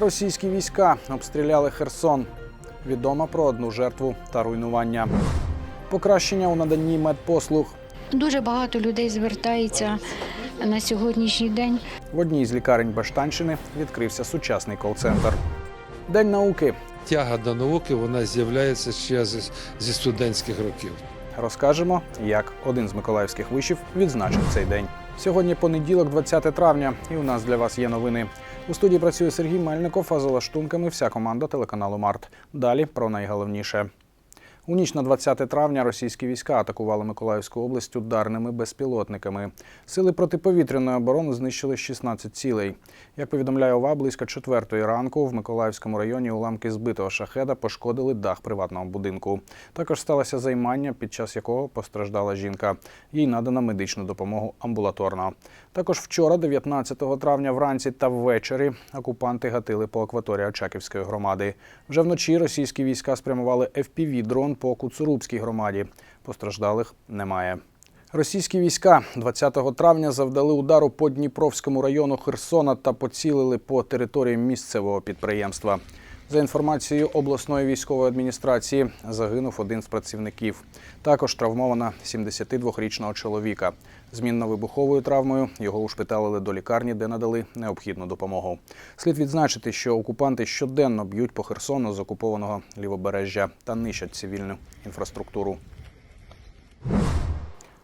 Російські війська обстріляли Херсон. Відомо про одну жертву та руйнування. Покращення у наданні медпослуг. Дуже багато людей звертається на сьогоднішній день. В одній з лікарень Баштанщини відкрився сучасний кол-центр. День науки Тяга до науки вона з'являється ще зі, зі студентських років. розкажемо, як один з миколаївських вишів відзначив цей день. Сьогодні понеділок, 20 травня, і у нас для вас є новини. У студії працює Сергій Мельников, а за лаштунками вся команда телеканалу Март. Далі про найголовніше. У ніч на 20 травня російські війська атакували Миколаївську область ударними безпілотниками. Сили протиповітряної оборони знищили 16 цілей. Як повідомляє ОВА, близько 4 ранку в Миколаївському районі уламки збитого шахеда пошкодили дах приватного будинку. Також сталося займання, під час якого постраждала жінка. Їй надана медичну допомогу амбулаторно. Також вчора, 19 травня, вранці та ввечері окупанти гатили по акваторії Очаківської громади. Вже вночі російські війська спрямували FPV-дрон по Куцурубській громаді. Постраждалих немає. Російські війська 20 травня завдали удару по Дніпровському району Херсона та поцілили по території місцевого підприємства. За інформацією обласної військової адміністрації, загинув один з працівників. Також травмована 72-річного чоловіка. З мінно-вибуховою травмою його ушпиталили до лікарні, де надали необхідну допомогу. Слід відзначити, що окупанти щоденно б'ють по Херсону з окупованого лівобережжя та нищать цивільну інфраструктуру.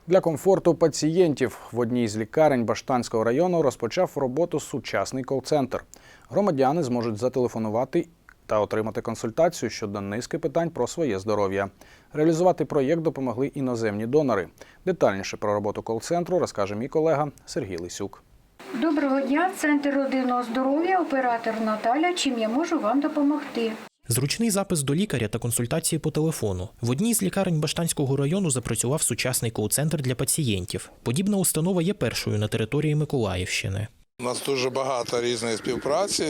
Для комфорту пацієнтів в одній з лікарень Баштанського району розпочав роботу сучасний кол-центр. Громадяни зможуть зателефонувати та отримати консультацію щодо низки питань про своє здоров'я. Реалізувати проєкт допомогли іноземні донори. Детальніше про роботу кол-центру розкаже мій колега Сергій Лисюк. Доброго дня, центр родинного здоров'я, оператор Наталя. Чим я можу вам допомогти? Зручний запис до лікаря та консультації по телефону. В одній з лікарень Баштанського району запрацював сучасний кол-центр для пацієнтів. Подібна установа є першою на території Миколаївщини. У нас дуже багато різної співпраці.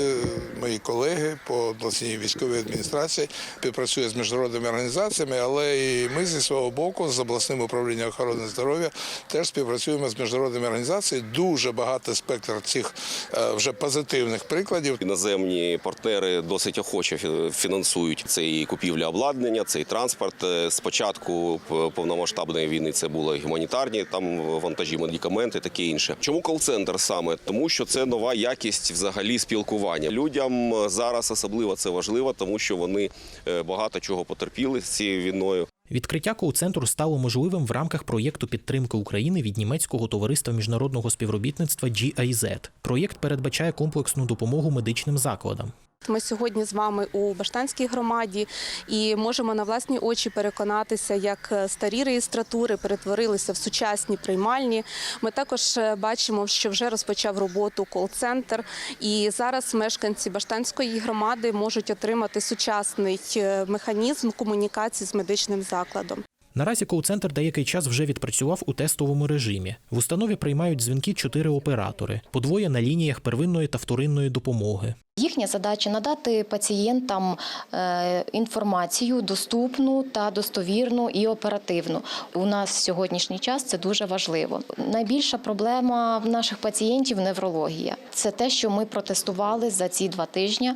Мої колеги по обласній військовій адміністрації співпрацюють з міжнародними організаціями, але і ми зі свого боку, з обласним управлінням охорони здоров'я, теж співпрацюємо з міжнародними організаціями. Дуже багато спектр цих е, вже позитивних прикладів. Іноземні партнери досить охоче фінансують це купівля обладнання, це і транспорт. Е, Спочатку повномасштабної війни це були гуманітарні там вантажі, медикаменти, таке інше. Чому кол-центр саме? Тому що це нова якість взагалі спілкування. Людям е, зараз особливо це важливо, тому що вони е, багато чого потерпіли з цією війною. Відкриття коу-центру стало можливим в рамках проєкту підтримки України від німецького товариства міжнародного співробітництва GIZ. Проєкт передбачає комплексну допомогу медичним закладам. Ми сьогодні з вами у Баштанській громаді і можемо на власні очі переконатися, як старі реєстратури перетворилися в сучасні приймальні. Ми також е, бачимо, що вже розпочав роботу кол-центр, і зараз мешканці Баштанської громади можуть отримати сучасний е, механізм комунікації з медичним закладом. Наразі кол-центр деякий час вже відпрацював у тестовому режимі. В установі приймають дзвінки чотири оператори, по двоє на лініях первинної та вторинної допомоги. Їхня задача надати пацієнтам е, інформацію доступну та достовірну і оперативну. У нас в сьогоднішній час це дуже важливо. Найбільша проблема в наших пацієнтів неврологія. Це те, що ми протестували за ці два тижні.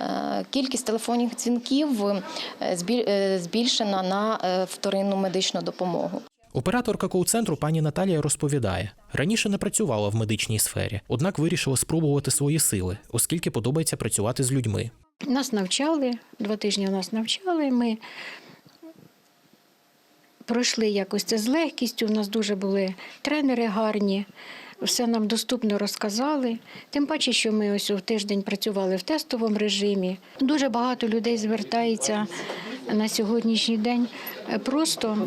Е, Кількість телефонних дзвінків е, збіль- збільшена на вторинну медичну допомогу. Операторка кол-центру пані Наталія розповідає, раніше не працювала в медичній сфері, однак вирішила спробувати свої сили, оскільки подобається працювати з людьми. Нас навчали, два тижні нас навчали. Ми пройшли якось це з легкістю. У нас дуже були тренери гарні. Все нам доступно розказали. Тим паче, що ми ось у тиждень працювали в тестовому режимі. Дуже багато людей звертається на сьогоднішній день е, просто,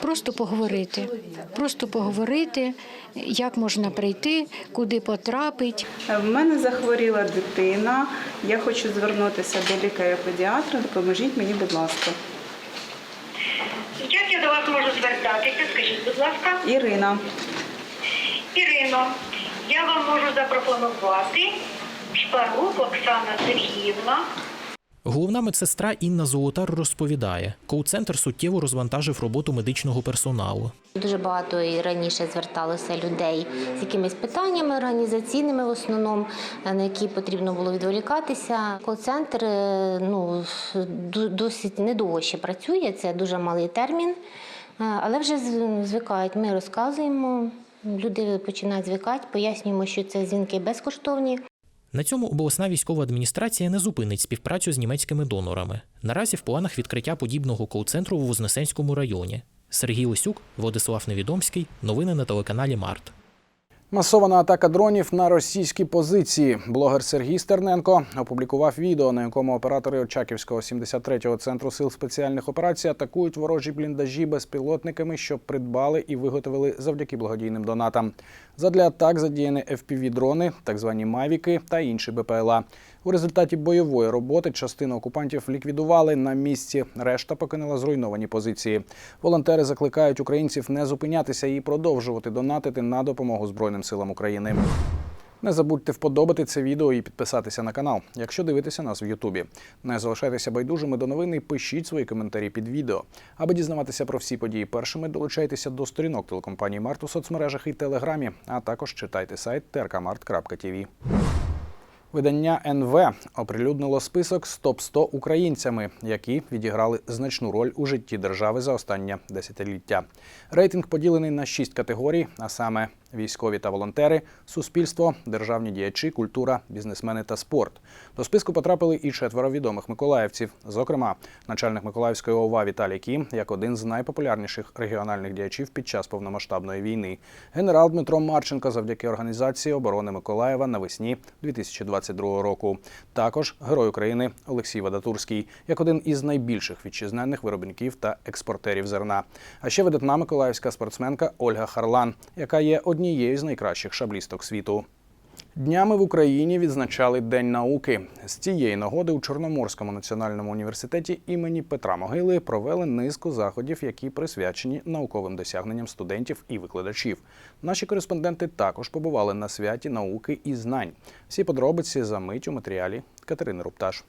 просто поговорити. Просто поговорити, як можна прийти, куди потрапити. В мене захворіла дитина. Я хочу звернутися до лікаря-педіатра. Допоможіть мені, будь ласка. Як я до вас можу звертатися? Скажіть, будь ласка, Ірина, Ірино, я вам можу запропонувати Шпарук Оксана Сергіївна. Головна медсестра Інна Золотар розповідає, коу-центр суттєво розвантажив роботу медичного персоналу. Дуже багато і раніше зверталося людей з якимись питаннями організаційними в основному, е, на які потрібно було відволікатися. Кол-центр е, ну, досить недовго ще працює, це дуже малий термін, е, але вже звикають. Ми розказуємо, люди починають звикати, пояснюємо, що це дзвінки безкоштовні. На цьому обласна військова адміністрація не зупинить співпрацю з німецькими донорами. Наразі в планах відкриття подібного кол-центру у Вознесенському районі. Сергій Лисюк, Владислав Невідомський. Новини на телеканалі Март. Масована атака дронів на російські позиції. Блогер Сергій Стерненко опублікував відео, на якому оператори Очаківського 73-го центру сил спеціальних операцій атакують ворожі бліндажі безпілотниками, що придбали і виготовили завдяки благодійним донатам. Задля атак задіяні FPV-дрони, так звані мавіки та інші БПЛА. У результаті бойової роботи частину окупантів ліквідували на місці. Решта покинула зруйновані позиції. Волонтери закликають українців не зупинятися і продовжувати донатити на допомогу Збройним силам України. Не забудьте вподобати це відео і підписатися на канал, якщо дивитеся нас в Ютубі. Не залишайтеся байдужими до новин і пишіть свої коментарі під відео. Аби дізнаватися про всі події першими, долучайтеся до сторінок телекомпанії Март у соцмережах і Телеграмі, а також читайте сайт trkmart.tv. Видання НВ оприлюднило список з топ-100 українцями, які відіграли значну роль у житті держави за останнє десятиліття. Рейтинг поділений на шість категорій, а саме військові та волонтери, суспільство, державні діячі, культура, бізнесмени та спорт. До списку потрапили і четверо відомих миколаївців. Зокрема, начальник Миколаївської ОВА Віталій Кім як один з найпопулярніших регіональних діячів під час повномасштабної війни. Генерал Дмитро Марченко завдяки організації оборони Миколаєва навесні 2022 року. Також герой України Олексій Вадатурський як один із найбільших вітчизняних виробників та експортерів зерна. А ще видатна миколаївська спортсменка Ольга Харлан, яка є однією з найкращих шаблісток світу. Днями в Україні відзначали День науки. З цієї нагоди у Чорноморському національному університеті імені Петра Могили провели низку заходів, які присвячені науковим досягненням студентів і викладачів. Наші кореспонденти також побували на святі науки і знань. Всі подробиці за мить у матеріалі Катерини Рупташ.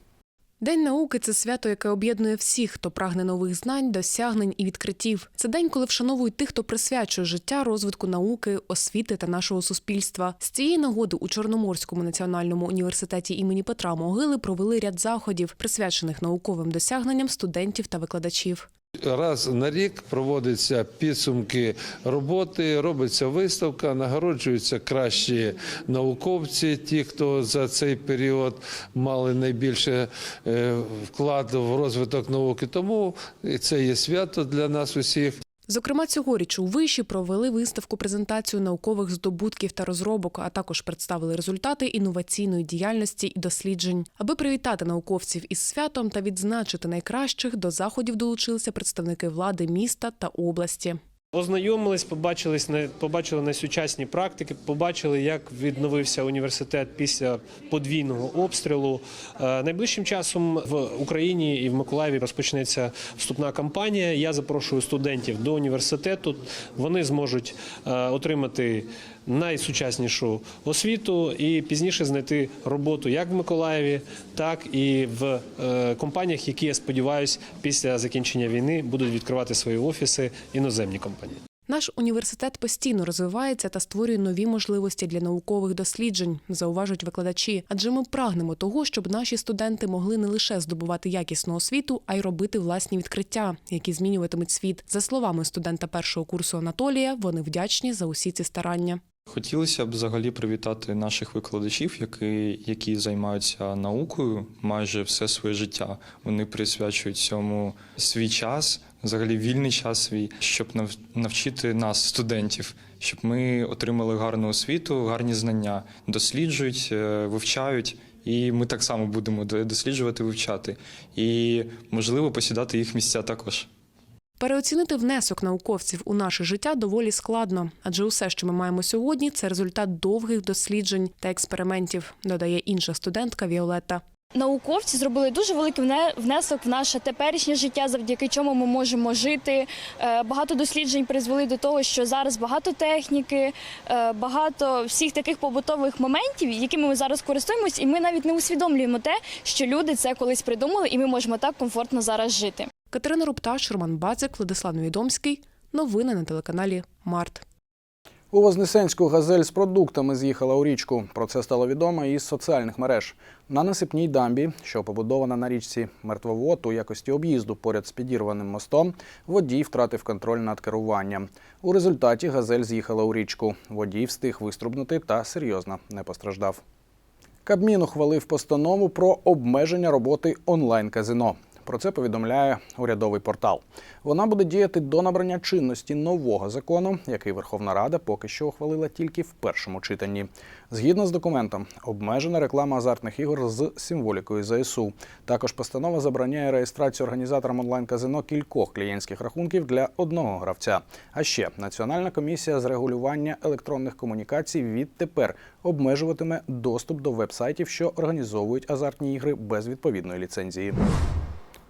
День науки це свято, яке об'єднує всіх, хто прагне нових знань, досягнень і відкриттів. Це день, коли вшановують тих, хто присвячує життя розвитку науки, освіти та нашого суспільства. З цієї нагоди у Чорноморському національному університеті імені Петра Могили провели ряд заходів, присвячених науковим досягненням студентів та викладачів. Раз на рік проводяться підсумки роботи, робиться виставка, нагороджуються кращі науковці, ті, хто за цей період мали найбільше е, вклад в розвиток науки. Тому це є свято для нас усіх. Зокрема, цьогоріч у виші провели виставку презентацію наукових здобутків та розробок, а також представили результати інноваційної діяльності і досліджень. Аби привітати науковців із святом та відзначити найкращих, до заходів долучилися представники влади міста та області. Ознайомились, побачились на побачили найсучасні практики, побачили, як відновився університет після подвійного обстрілу. Е, Найближчим часом в Україні і в Миколаєві розпочнеться вступна кампанія. Я запрошую студентів до університету. Вони зможуть е, отримати найсучаснішу освіту і пізніше знайти роботу як в Миколаєві, так і в е, компаніях, які я сподіваюся, після закінчення війни будуть відкривати свої офіси іноземні компанії. Наш університет постійно розвивається та створює нові можливості для наукових досліджень, зауважують викладачі. Адже ми прагнемо того, щоб наші студенти могли не лише здобувати якісну освіту, а й робити власні відкриття, які змінюватимуть світ. За словами студента першого курсу Анатолія, вони вдячні за усі ці старання. Хотілося б взагалі привітати наших викладачів, які, які займаються наукою майже все своє життя. Вони присвячують цьому свій час, взагалі вільний час свій, щоб нав- навчити нас, студентів, щоб ми отримали гарну освіту, гарні знання, досліджують, е, вивчають. І ми так само будемо досліджувати, вивчати, і можливо посідати їх місця також. Переоцінити внесок науковців у наше життя доволі складно, адже усе, що ми маємо сьогодні, це результат довгих досліджень та експериментів, додає інша студентка Віолетта. науковці зробили дуже великий вне- внесок в наше теперішнє життя, завдяки чому ми можемо жити. Е, Багато досліджень призвели до того, що зараз багато техніки, е, багато всіх таких побутових моментів, якими ми зараз користуємось, і ми навіть не усвідомлюємо те, що люди це колись придумали, і ми можемо так комфортно зараз жити. Катерина Рупташ, Роман Бацик, Владислав Невідомський. Новини на телеканалі Март. У Вознесенську газель з продуктами з'їхала у річку. Про це стало відомо із соціальних мереж. На насипній дамбі, що побудована на річці Мертвовод у якості об'їзду поряд з підірваним мостом, водій втратив контроль над керуванням. У результаті газель з'їхала у річку. Водій встиг виструбнути та серйозно не постраждав. Кабмін ухвалив постанову про обмеження роботи онлайн-казино. Про це повідомляє урядовий портал. Вона буде діяти до набрання чинності нового закону, який Верховна Рада поки що ухвалила тільки в першому читанні. Згідно з документом, обмежена реклама азартних ігор з символікою ЗСУ. Також постанова забороняє реєстрацію організаторам онлайн-казино кількох клієнтських рахунків для одного гравця. А ще Національна комісія з регулювання електронних комунікацій відтепер обмежуватиме доступ до веб-сайтів, що організовують азартні ігри без відповідної ліцензії.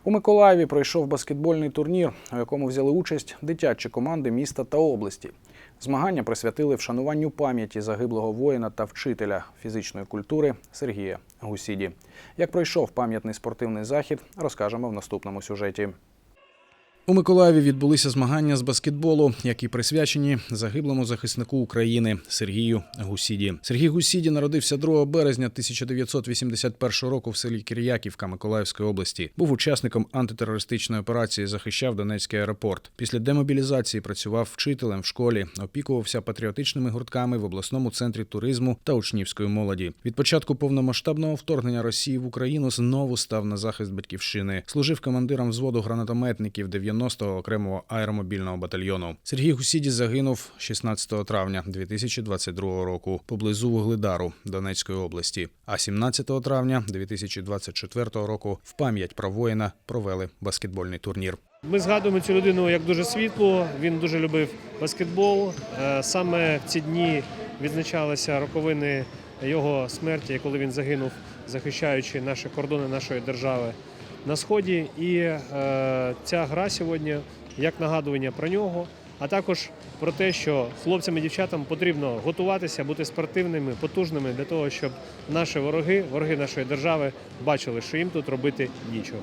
У Миколаєві пройшов баскетбольний турнір, у якому взяли участь дитячі команди міста та області. Змагання присвятили вшануванню пам'яті загиблого воїна та вчителя фізичної культури Сергія Гусіді. Як пройшов пам'ятний спортивний захід, розкажемо в наступному сюжеті. У Миколаєві відбулися змагання з баскетболу, які присвячені загиблому захиснику України Сергію Гусіді. Сергій Гусіді народився 2 березня 1981 року в селі Кір'яківка Миколаївської області. Був учасником антитерористичної операції, захищав Донецький аеропорт. Після демобілізації працював вчителем в школі, опікувався патріотичними гуртками в обласному центрі туризму та учнівської молоді. Від початку повномасштабного вторгнення Росії в Україну знову став на захист батьківщини. Служив командиром взводу гранатометників 90-го окремого аеромобільного батальйону. Сергій Гусіді загинув 16 травня 2022 року поблизу Вугледару Донецької області. А 17 травня 2024 року в пам'ять про воїна провели баскетбольний турнір. Ми згадуємо цю людину як дуже світлу. Він дуже любив баскетбол. Е, Саме в ці дні відзначалися роковини його смерті, коли він загинув, захищаючи наші кордони нашої держави на сході. І е, ця гра сьогодні як нагадування про нього, а також про те, що хлопцям і дівчатам потрібно готуватися, бути спортивними, потужними для того, щоб наші вороги, вороги нашої держави, бачили, що їм тут робити нічого.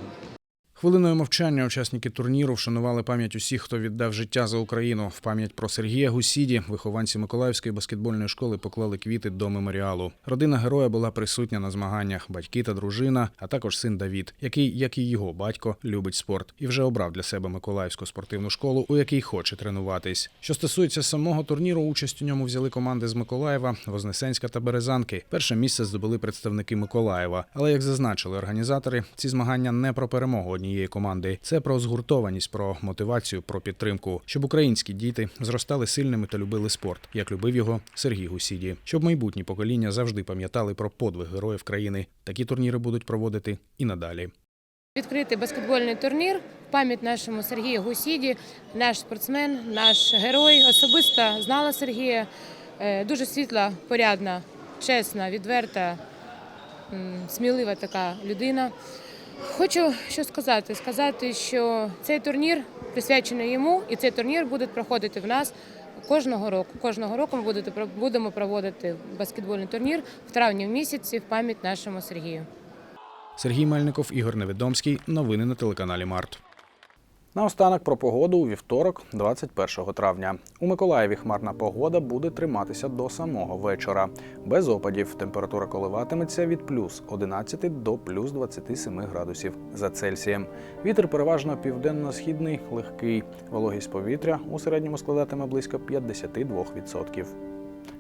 Хвилиною мовчання учасники турніру вшанували пам'ять усіх, хто віддав життя за Україну. В пам'ять про Сергія Гусіді вихованці Миколаївської баскетбольної школи поклали квіти до меморіалу. Родина героя була присутня на змаганнях, батьки та дружина, а також син Давід, який, як і його батько, любить спорт і вже обрав для себе Миколаївську спортивну школу, у якій хоче тренуватись. Що стосується самого турніру, участь у ньому взяли команди з Миколаєва, Вознесенська та Березанки. Перше місце здобули представники Миколаєва. Але як зазначили організатори, ці змагання не про перемогу однієї команди. Це про згуртованість, про мотивацію, про підтримку, щоб українські діти зростали сильними та любили спорт, як любив його Сергій Гусіді. Щоб майбутні покоління завжди пам'ятали про подвиг героїв країни. Такі турніри будуть проводити і надалі. Відкритий баскетбольний турнір в пам'ять нашому Сергію Гусіді, наш спортсмен, наш герой. Особисто знала Сергія. Е, Дуже світла, порядна, чесна, відверта, смілива така людина. Хочу що сказати: сказати, що цей турнір присвячений йому, і цей турнір буде проходити в нас кожного року. Кожного року ми будемо проводити баскетбольний турнір в травні в місяці в пам'ять нашому Сергію. Сергій Мельников, Ігор Невідомський. Новини на телеканалі Март. Наостанок про погоду у вівторок, 21 травня. У Миколаєві хмарна погода буде триматися до самого вечора. Без опадів температура коливатиметься від плюс 11 до плюс 27 градусів за Цельсієм. Вітер переважно південно-східний, легкий. Вологість повітря у середньому складатиме близько 52%.